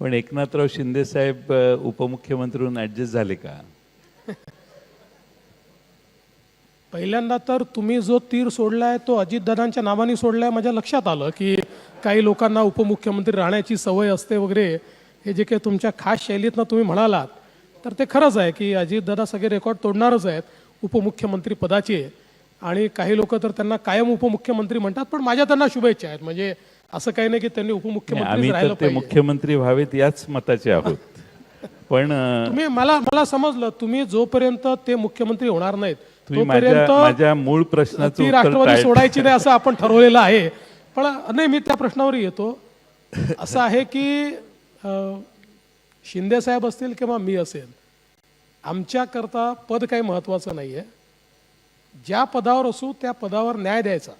पण एकनाथराव शिंदे साहेब उपमुख्यमंत्री म्हणून ऍडजस्ट झाले का? पहिल्यांदा तर तुम्ही जो तीर सोडलाय तो अजितदादांच्या नावाने सोडलाय माझ्या लक्षात आलं की काही लोकांना उपमुख्यमंत्री राहण्याची सवय असते वगैरे हे जे काही तुमच्या खास शैलीतनं तुम्ही म्हणालात तर ते खरंच आहे की अजितदादा सगळे रेकॉर्ड तोडणारच आहेत उपमुख्यमंत्री पदाचे. आणि काही लोक तर त्यांना कायम उपमुख्यमंत्री म्हणतात पण माझ्या त्यांना शुभेच्छा आहेत. म्हणजे असं काही नाही की त्यांनी उपमुख्यमंत्री आम्ही राहिलं तर ते पाहिजे. मुख्यमंत्री व्हावेत याच मताचे आहोत. पण अ, तुम्ही मला मला समजलं तुम्ही जोपर्यंत ते मुख्यमंत्री होणार नाहीत तुम्ही माझ्या माझ्या मूळ प्रश्नाचं ती उत्तर राष्ट्रवादी टाळ- सोडायची नाही असं आपण ठरवलेलं आहे. पण नाही मी त्या प्रश्नावर येतो. असं आहे की अं, शिंदे साहेब असतील किंवा मी असेल आमच्याकरता पद काही महत्त्वाचं नाही आहे ज्या पदावर असू त्या पदावर न्याय द्यायचा.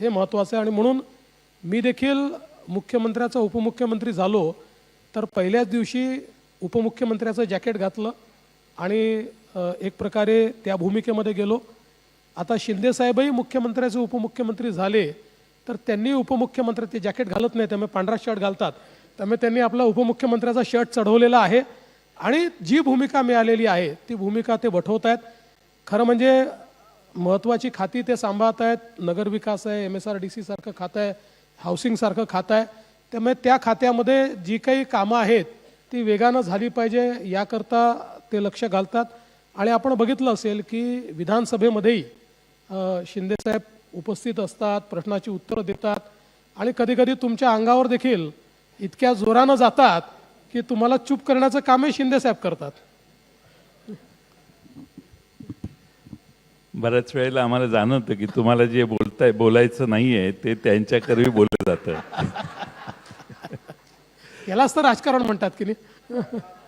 हे महत्त्वाचं आहे आणि म्हणून मी देखील मुख्यमंत्र्याचा उपमुख्यमंत्री झालो तर पहिल्याच दिवशी उपमुख्यमंत्र्याचं जॅकेट घातलं आणि एक प्रकारे त्या भूमिकेमध्ये गेलो. आता शिंदेसाहेबही मुख्यमंत्र्याचे उपमुख्यमंत्री झाले तर त्यांनी उपमुख्यमंत्र्याचे ते जॅकेट घालत नाही त्यामुळे पांढरा शर्ट घालतात. त्यामुळे त्यांनी आपला उपमुख्यमंत्र्याचा शर्ट चढवलेला आहे आणि जी भूमिका मिळालेली आहे ती भूमिका ते वठवत आहेत. खरं म्हणजे महत्त्वाची खाती ते सांभाळत आहेत. नगरविकास आहे एम एस आर डी सीसारखं खातं आहे. हाऊसिंगसारखं खातं आहे. त्यामुळे त्या खात्यामध्ये जी काही कामं आहेत ती वेगानं झाली पाहिजे याकरता ते लक्ष घालतात. आणि आपण बघितलं असेल की विधानसभेमध्येही शिंदेसाहेब उपस्थित असतात प्रश्नाची उत्तरं देतात. आणि कधीकधी तुमच्या अंगावर देखील इतक्या जोरानं जातात की तुम्हाला चूप करण्याचं कामही शिंदेसाहेब करतात. बऱ्याच वेळेला आम्हाला जाणवतं की तुम्हाला जे बोलताय बोलायचं नाहीये ते त्यांच्याकरवी बोललं जातं. यालाच तर राजकारण म्हणतात की नाही?